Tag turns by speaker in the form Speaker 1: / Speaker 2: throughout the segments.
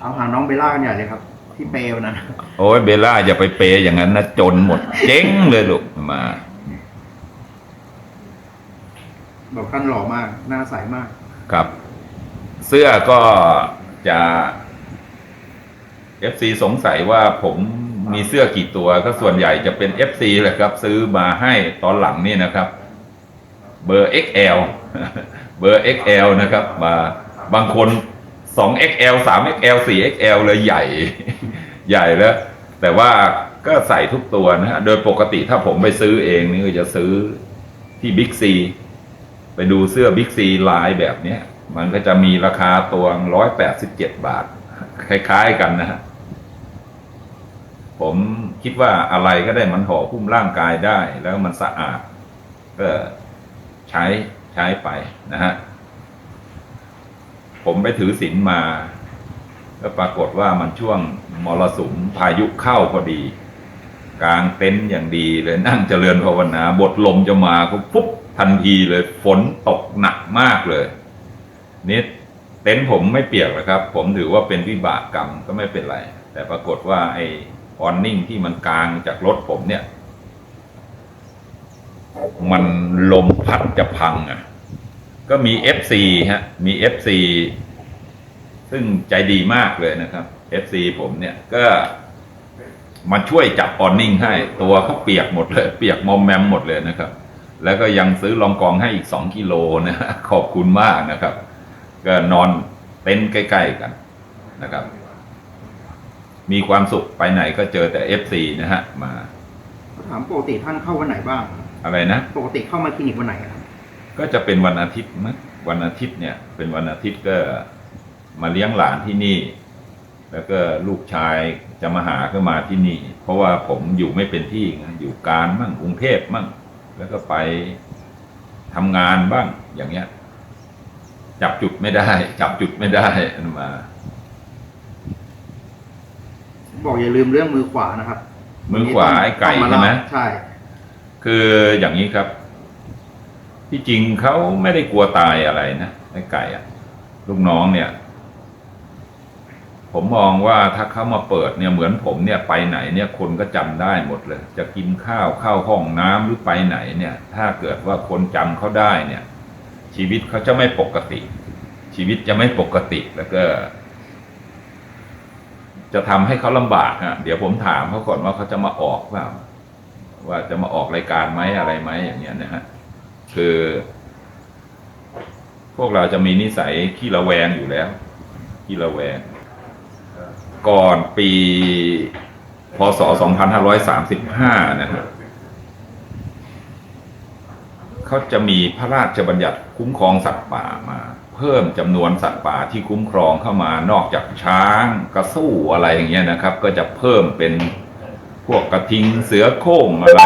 Speaker 1: เอาหาน้องเบลล่ากันใหญ่เลยครับ ที่เปลวนะ
Speaker 2: โอ้ยเบลล่าอย่าไปเปย์อย่างนั้นนะจนหมด เจ๊งเลยลูกมา
Speaker 1: บอกท่านหล่อมาก หน้าใสมาก
Speaker 2: ครับ เสื้อก็จะเอฟซีสงสัยว่าผมมีเสื้อกี่ตัวก็ส่วนใหญ่จะเป็นเอฟซีแหละครับ ซื้อมาให้ตอนหลังนี่นะครับ เบอร์ XL เบอร์ XL นะครับ มาบางคน 2XL 3XL 4XL เลยใหญ่ ใหญ่แล้ว แต่ว่าก็ใส่ทุกตัวนะฮะ โดยปกติถ้าผมไปซื้อเองนี่ก็จะซื้อที่บิ๊กซีไปดูเสื้อบิ๊กซีลายแบบเนี้ย มันก็จะมีราคาตัวร้อยแปดสิบเจ็ดบาท คล้ายๆกันนะฮะ ผมคิดว่าอะไรก็ได้มันห่อหุ้มร่างกายได้ แล้วมันสะอาด ก็ใช้ใช้ไปนะฮะ ผมไปถือศีลมาก็ปรากฏว่ามันช่วงมรสุมพายุเข้าพอดี กลางเต็นท์อย่างดีเลยนั่งเจริญภาวนา บทลมจะมาก็ปุ๊บทันทีเลยฝนตกหนักมากเลยนี่เต็นท์ผมไม่เปียกหรอกครับ ผมถือว่าเป็นวิบากกรรมก็ไม่เป็นไร แต่ปรากฏว่าไอ้ออนนิ่งที่มันกลางจากรถผมเนี่ย มันลมพัดจะพังอะ ก็มี FC ฮะ มี FC ซึ่งใจดีมากเลยนะครับ FC ผมเนี่ยก็มาช่วยจับออนนิ่งให้ ตัวเขาเปียกหมดเลย เปียกมอมแมมหมดเลยนะครับ แล้วก็ยังซื้อรองกองให้อีกสองกิโลนะฮะขอบคุณมากนะครับ ก็นอนเต็นท์ใกล้ ๆ กันนะครับ มีความสุขไปไหนก็เจอแต่ FC นะฮะ มา
Speaker 1: ถามปกติท่านเข้าวันไหนบ้าง
Speaker 2: อะไรนะ
Speaker 1: ปกติเข้ามาคลินิกวันไหนครับ
Speaker 2: ก็จะเป็นวันอาทิตย์มั้งวันอาทิตย์เนี่ย เป็นวันอาทิตย์ก็มาเลี้ยงหลานที่นี่ แล้วก็ลูกชายจะมาหาก็มาที่นี่ เพราะว่าผมอยู่ไม่เป็นที่ไงอยู่การมั่งกรุงเทพมั่ง แล้วก็ไปทำงานบ้างอย่างเงี้ย จับจุดไม่ได้ จับจุดไม่ได้มา
Speaker 1: บอกอย่าลืมเรื่องมือขวานะครับ
Speaker 2: มือขวาไอ้ไก่
Speaker 1: ต้องา
Speaker 2: ใช่ไหม
Speaker 1: เล่าใช่
Speaker 2: คืออย่างนี้ครับ ที่จริงเขาไม่ได้กลัวตายอะไรนะไอ้ไก่อะลูกน้องเนี่ย ผมมองว่าถ้าเขามาเปิดเนี่ยเหมือนผมเนี่ยไปไหนเนี่ยคนก็จำได้หมดเลย จะกินข้าวเข้าห้องน้ำหรือไปไหนเนี่ย ถ้าเกิดว่าคนจำเขาได้เนี่ย ชีวิตเขาจะไม่ปกติ ชีวิตจะไม่ปกติแล้วก็ จะทำให้เขาลำบากอะเดี๋ยวผมถามเขาก่อนว่าเขาจะมาออกเปล่าว่าจะมาออกรายการไหมอะไรไหมอย่างเงี้ยนะฮะ คือ พวกเราจะมีนิสัยขี้ระแวงอยู่แล้วขี้ระแวง ก่อนปีพศ 2535 นะฮะเขาจะมีพระราชบัญญัติคุ้มครองสัตว์ป่ามา เพิ่มจำนวนสัตว์ป่าที่คุ้มครองเข้ามานอกจากช้างกระสู้อะไรอย่างเงี้ยนะครับ ก็จะเพิ่มเป็นพวกกระทิงเสือโคร่งอะไร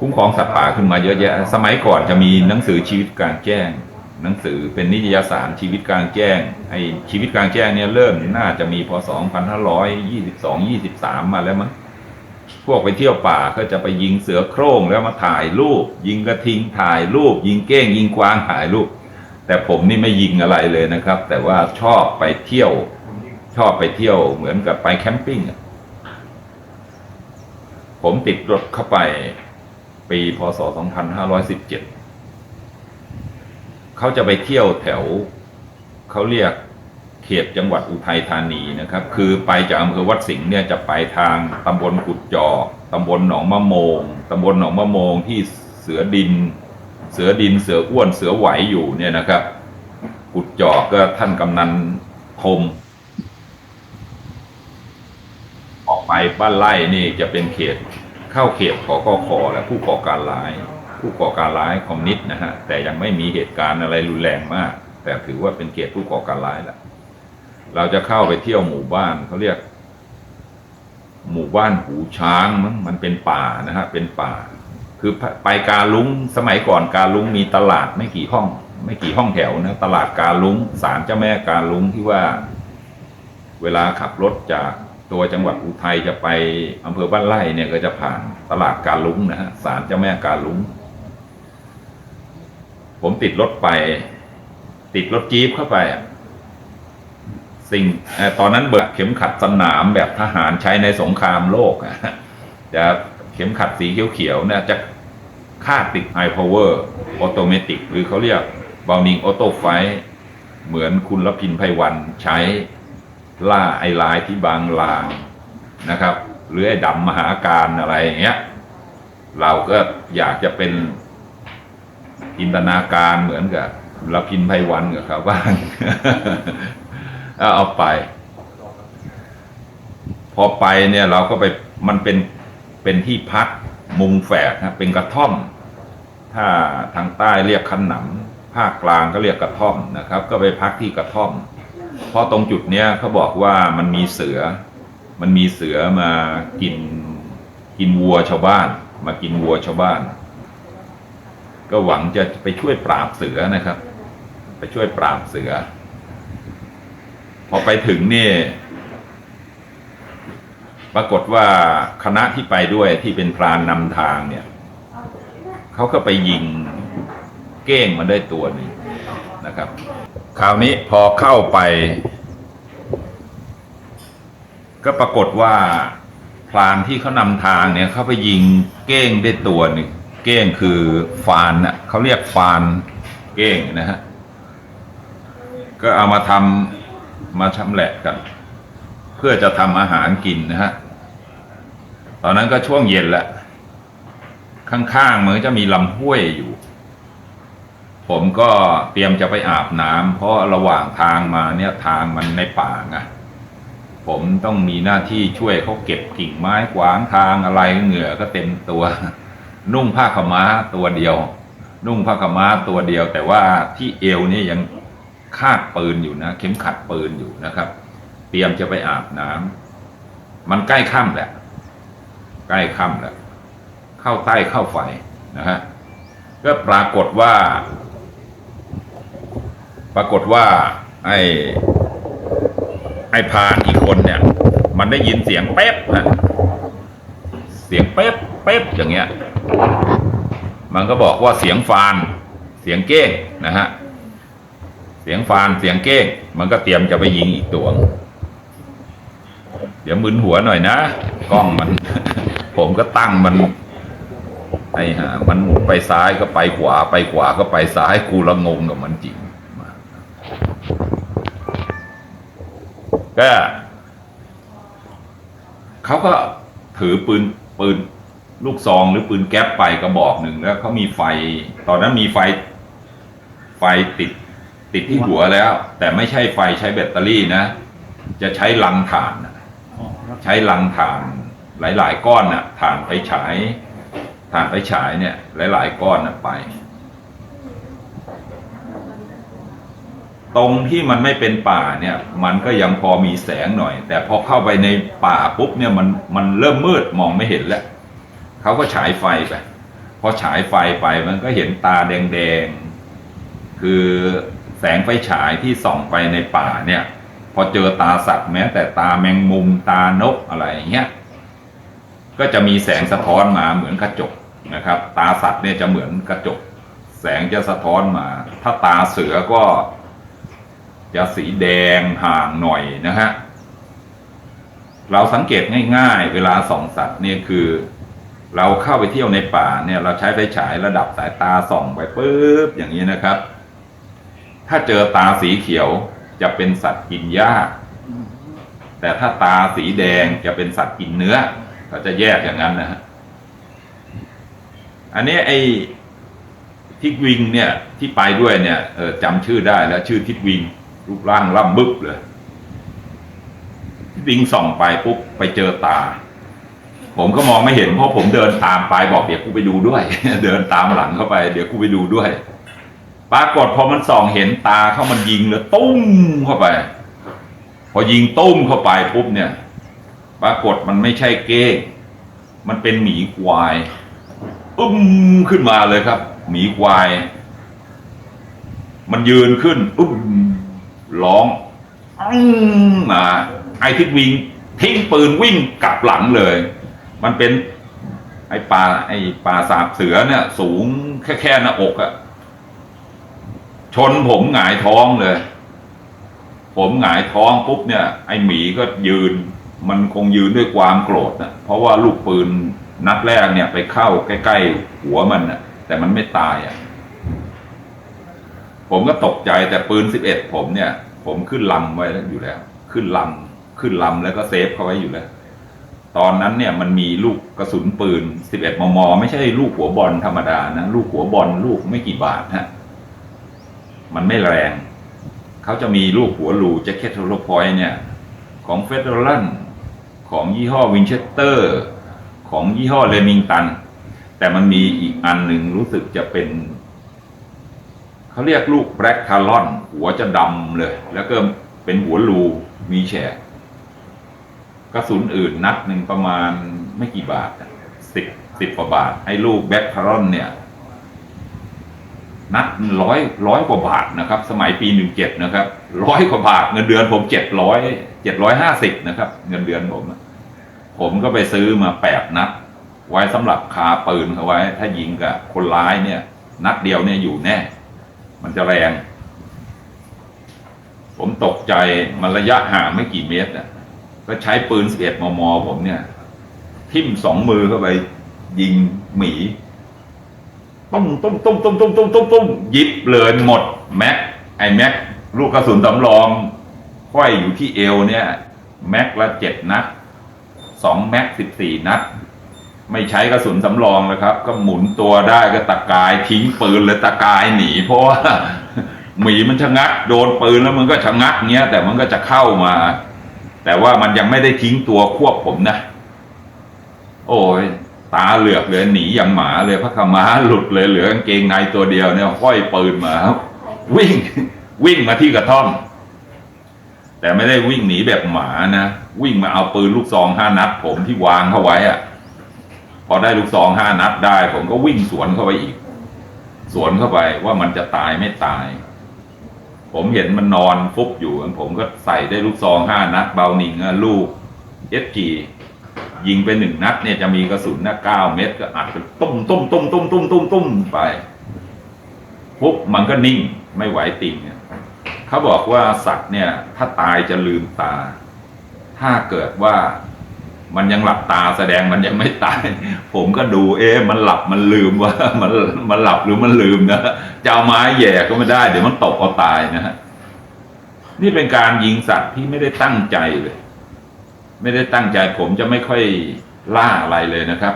Speaker 2: คุ้มครองสัตว์ป่าขึ้นมาเยอะแยะ สมัยก่อนจะมีหนังสือชีวิตกลางแจ้ง หนังสือเป็นนิตยสารชีวิตกลางแจ้งไอ้ชีวิตกลางแจ้งเนี่ยเริ่มน่าจะมีพศ2522 23 มาแล้วมั้งพวกไปเที่ยวป่าก็จะไปยิงเสือโคร่งแล้วมาถ่ายรูป ยิงกระทิงถ่ายรูป ยิงเก้ง ยิงกวางถ่ายรูป แต่ผมนี่ไม่ยิงอะไรเลยนะครับ แต่ว่าชอบไปเที่ยว ชอบไปเที่ยวเหมือนกับไปแคมปิ้งผมติดรถเข้าไป ปี พศ 2517 เขาจะไปเที่ยวแถว เขาเรียกเขตจังหวัดอุทัยธานีนะครับ คือไปจากอำเภอวัดสิงห์เนี่ยจะไปทางตำบลกุดจอกตำบลหนองมะโมงตำบลหนองมะโมงที่เสือดิน เสือดินเสืออ้วนเสือไหวอยู่เนี่ยนะครับ กุดจอกก็ท่านกำนันคมออกไปบ้านไร่นี่จะเป็นเขต เข้าเขตขอกอคอและผู้ก่อการร้าย ผู้ก่อการร้ายคอมมิวนิสต์นะฮะแต่ยังไม่มีเหตุการณ์อะไรรุนแรงมาก แต่ถือว่าเป็นเขตผู้ก่อการร้ายแหละเราจะเข้าไปเที่ยวหมู่บ้านเขาเรียก หมู่บ้านหูช้างมั้งมันเป็นป่านะฮะเป็นป่า คือไปกาลุงสมัยก่อนกาลุงมีตลาดไม่กี่ห้อง ไม่กี่ห้องแถวนะตลาดกาลุงศาลเจ้าแม่กาลุงที่ว่า เวลาขับรถจาก ตัวจังหวัดอุทัยจะไปอำเภอบ้านไร่เนี่ยก็จะผ่านตลาดกาลุงนะฮะศาลเจ้าแม่กาลุงผมติดรถไป ติดรถจี๊ปเข้าไปอะสิ่งเอ่อตอนนั้นเบิกเข็มขัดสนามแบบทหารใช้ในสงครามโลกอะจะเข็มขัดสีเขียวๆเนี่ยจะคาดติด High Power Automatic หรือเขาเรียก Bounding Auto Fight เหมือนคุณรพินไพวันใช้ ล่าไอลายที่บางลางนะครับ หรือไอ้ดำมหาการอะไรอย่างเงี้ย เราก็อยากจะเป็นจินตนาการเหมือนกับเราพินไพวันกับเขาบ้างเอาไป พอไปเนี่ยเราก็ไปมันเป็นเป็นที่พักมุงแฝกนะเป็นกระท่อม ถ้าทางใต้เรียกขนำภาคกลางก็เรียกกระท่อมนะครับ ก็ไปพักที่กระท่อม เพราะตรงจุดเนี้ยเขาบอกว่ามันมีเสือ มันมีเสือมากินกินวัวชาวบ้าน มากินวัวชาวบ้าน ก็หวังจะไปช่วยปราบเสือนะครับ ไปช่วยปราบเสือ พอไปถึงนี่ ปรากฏว่าคณะที่ไปด้วยที่เป็นพรานนำทางเนี่ยเขาก็ไปยิงเก้งมาได้ตัวนึงนะครับ คราวนี้พอเข้าไป ก็ปรากฏว่าพรานที่เขานำทางเนี่ยเขาไปยิงเก้งได้ตัวหนึ่งเก้งคือฟานน่ะเขาเรียกฟานเก้งนะฮะก็เอามาทำมาชำแหละกัน เพื่อจะทำอาหารกินนะฮะตอนนั้นก็ช่วงเย็นแหละข้างๆมันก็จะมีลำห้วยอยู่ ผมก็เตรียมจะไปอาบน้ำเพราะระหว่างทางมาเนี่ยทางมันในป่าไงผมต้องมีหน้าที่ช่วยเขาเก็บกิ่งไม้ขวางทางอะไรเหงื่อก็เต็มตัว นุ่งผ้าขม้าตัวเดียว นุ่งผ้าขม้าตัวเดียว แต่ว่าที่เอวเนี่ยยังคาดปืนอยู่นะ เข็มขัดปืนอยู่นะครับ เตรียมจะไปอาบน้ำมันใกล้ค่ำแหละ ใกล้ค่ำแล้วเข้าใต้เข้าไฟนะฮะก็ปรากฏว่า ปรากฏว่า ไอ้ไอ้พานอีกคนเนี่ย มันได้ยินเสียงเป๊บนะเสียงเป๊บเป๊บอย่างเงี้ย มันก็บอกว่าเสียงฟาน เสียงเก้งนะฮะเสียงฟานเสียงเก้งมันก็เตรียมจะไปยิงอีกตัวเดี๋ยวมึนหัวหน่อยนะกล้องมัน ผมก็ตั้งมันไอ้ห่ามันหมุนไปซ้ายก็ไปขวาไปขวาก็ไปซ้ายกูละงงกับมันจริง ก็เขาก็ถือปืนปืนลูกซองหรือปืนแก๊ปไปกระบอกหนึ่งแล้วเขามีไฟ ตอนนั้นมีไฟ ไฟติด ติดที่หัวแล้ว แต่ไม่ใช่ไฟใช้แบตเตอรี่นะ จะใช้ลังถ่านนะใช้ลังถ่าน หลาย ๆ ก้อนน่ะถ่านไปฉายถ่านไปฉายเนี่ย หลาย ๆ ก้อนน่ะไป ตรงที่มันไม่เป็นป่าเนี่ย มันก็ยังพอมีแสงหน่อย แต่พอเข้าไปในป่าปุ๊บเนี่ยมันมันเริ่มมืดมองไม่เห็นแล้วเขาก็ฉายไฟไปพอฉายไฟไปมันก็เห็นตาแดงๆ คือแสงไฟฉายที่ส่องไปในป่าเนี่ย พอเจอตาสัตว์แม้ แต่ตาแมงมุมตานกอะไรเงี้ยก็จะมีแสงสะท้อนมาเหมือนกระจกนะครับ ตาสัตว์เนี่ยจะเหมือนกระจก แสงจะสะท้อนมา ถ้าตาเสือก็ จะสีแดงห่างหน่อยนะฮะ เราสังเกตง่ายๆ เวลาส่องสัตว์เนี่ยคือ เราเข้าไปเที่ยวในป่าเนี่ยเราใช้ไฟฉายระดับสายตาส่องไปปุ๊บอย่างนี้นะครับ ถ้าเจอตาสีเขียวจะเป็นสัตว์กินหญ้า แต่ถ้าตาสีแดงจะเป็นสัตว์กินเนื้อ เขาจะแยกอย่างนั้นนะฮะ อันนี้ไอ้ทิกวิงเนี่ยที่ไปด้วยเนี่ยจำชื่อได้แล้วชื่อทิกวิง รูปร่างล่ำบึกเลยทิกวิงส่องไปปุ๊บไปเจอตา ผมก็มองไม่เห็นเพราะผมเดินตามไปบอกเดี๋ยวกูไปดูด้วย เดินตามหลังเข้าไป เดี๋ยวกูไปดูด้วย ปรากฏพอมันส่องเห็นตาเขามันยิงเลยตุ้มเข้าไป พอยิงตุ้มเข้าไปปุ๊บเนี่ย ปรากฏมันไม่ใช่เก้งมันเป็นหมีควายอึ้มขึ้นมาเลยครับ หมีควาย มันยืนขึ้นอึ้ม ร้องอมาไอ้ทิศวิง ทิ้งปืนวิ่งกลับหลังเลย มันเป็น ไอ้ปลาไอ้ปลาสาบเสือเนี่ย สูงแค่แค่หน้าอกอะชนผมหงายท้องเลย ผมหงายท้องปุ๊บเนี่ย ไอหมีก็ยืน มันคงยืนด้วยความโกรธนะเพราะว่าลูกปืนนัดแรกเนี่ยไปเข้าใกล้ ๆ หัวมันนะแต่มันไม่ตายอะ ผมก็ตกใจแต่ปืนสิบเอ็ดผมเนี่ย ผมขึ้นลำไว้แล้วอยู่แล้ว ขึ้นลำขึ้นลำแล้วก็เซฟเขาไว้อยู่แล้ว ตอนนั้นเนี่ยมันมีลูกกระสุนปืน11มม ไม่ใช่ลูกหัวบอลธรรมดานะ ลูกหัวบอลลูกไม่กี่บาทฮะมันไม่แรง เขาจะมีลูกหัวหลูแจ็คเก็ตโรพอยเนี่ย ของเฟดเดอรัลของยี่ห้อวินเชสเตอร์ ของยี่ห้อเลมิงตัน แต่มันมีอีกอันหนึ่งรู้สึกจะเป็น เขาเรียกลูกแบล็กคาร์ลอน หัวจะดำเลย แล้วก็เป็นหัวรูมีแฉกกระสุนอื่นนัดหนึ่งประมาณไม่กี่บาทสิบสิบกว่าบาทไอ้ลูกแบล็คคารอนเนี่ย นัดร้อยร้อยกว่าบาทนะครับ สมัยปีหนึ่งเจ็ดนะครับร้อยกว่าบาท เงินเดือนผมเจ็ดร้อยเจ็ดร้อยห้าสิบนะครับ เงินเดือนผม ผมก็ไปซื้อมาแปดนัด ไว้สำหรับคาปืนเขาไว้ ถ้ายิงกับคนร้ายเนี่ย นัดเดียวเนี่ยอยู่แน่ มันจะแรง ผมตกใจมันระยะห่างไม่กี่เมตรอะก็ใช้ปืน 11 มม ผมเนี่ย ทิ่มสองมือเข้าไป ยิงหมีตุ้มตุ้มตุ้มตุ้มตุ้มตุ้มตุ้มตุ้มยิบเลยหมด แม็ก ไอแม็ก ลูกกระสุนสำรองห้อยอยู่ที่เอวเนี่ย แม็กละเจ็ดนัดสองแม็กสิบสี่นัด ไม่ใช้กระสุนสำรองเลยครับ ก็หมุนตัวได้ก็ตะกายทิ้งปืนเลยตะกายหนี เพราะว่าหมีมันชะงักโดนปืนแล้วมันก็ชะงักเงี้ย แต่มันก็จะเข้ามา แต่ว่ามันยังไม่ได้ทิ้งตัวควบผมนะ โอ้ยตาเหลือกเลยหนีอย่างหมาเลยพระขม้าหลุดเลยเหลือกางเกงในตัวเดียวเนี่ยห้อยปืนมาครับ วิ่งวิ่งมาที่กระท่อม แต่ไม่ได้วิ่งหนีแบบหมานะ วิ่งมาเอาปืนลูกซองห้านัดผมที่วางเข้าไว้อะ พอได้ลูกซองห้านัดได้ ผมก็วิ่งสวนเข้าไปอีก สวนเข้าไปว่ามันจะตายไม่ตาย ผมเห็นมันนอนฟุบอยู่ ผมก็ใส่ได้ลูกซองห้านัดเบาหนิงลูกเอสจียิงไปหนึ่งนัดเนี่ยจะมีกระสุนนะเก้าเม็ดก็อัดไปตุ้มตุ้มตุ้มตุ้มตุ้มตุ้มตุ้มไปปุ๊บมันก็นิ่งไม่ไหวติงเนี่ยเขาบอกว่าสัตว์เนี่ย ถ้าตายจะลืมตา ถ้าเกิดว่า มันยังหลับตาแสดงมันยังไม่ตาย ผมก็ดูเอ๊ะมันหลับมันลืมว่ามันมันหลับหรือมันลืมนะจะเอาไม้แหย่ก็ไม่ได้ เดี๋ยวมันตกเอาตายนะฮะนี่เป็นการยิงสัตว์ที่ไม่ได้ตั้งใจเลย ไม่ได้ตั้งใจผมจะไม่ค่อยล่าอะไรเลยนะครับ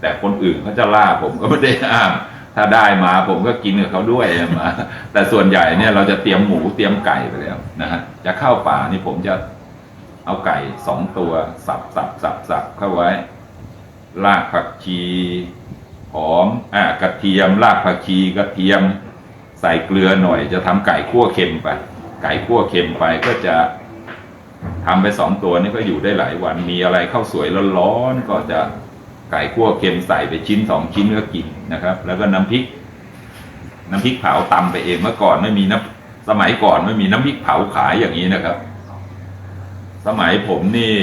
Speaker 2: แต่คนอื่นเขาจะล่าผมก็ไม่ได้ห้ามถ้าได้มาผมก็กินกับเขาด้วยมาแต่ส่วนใหญ่เนี่ยเราจะเตรียมหมูเตรียมไก่ไปแล้วนะฮะจะเข้าป่านี่ผมจะ เอาไก่สองตัว สับสับสับสับเข้าไว้ รากผักชีหอมอ่ากระเทียม รากผักชีกระเทียม ใส่เกลือหน่อย จะทำไก่คั่วเค็มไป ไก่คั่วเค็มไปก็จะทำไปสองตัวนี้ก็อยู่ได้หลายวันมีอะไรข้าวสวยร้อนๆก็จะไก่คั่วเค็มใส่ไปชิ้นสองชิ้นก็กินนะครับ แล้วก็น้ำพริก น้ำพริกเผาตำไปเองเมื่อก่อนไม่มีน้ำสมัยก่อนไม่มีน้ำพริกเผาขายอย่างนี้นะครับ สมัยผมนี่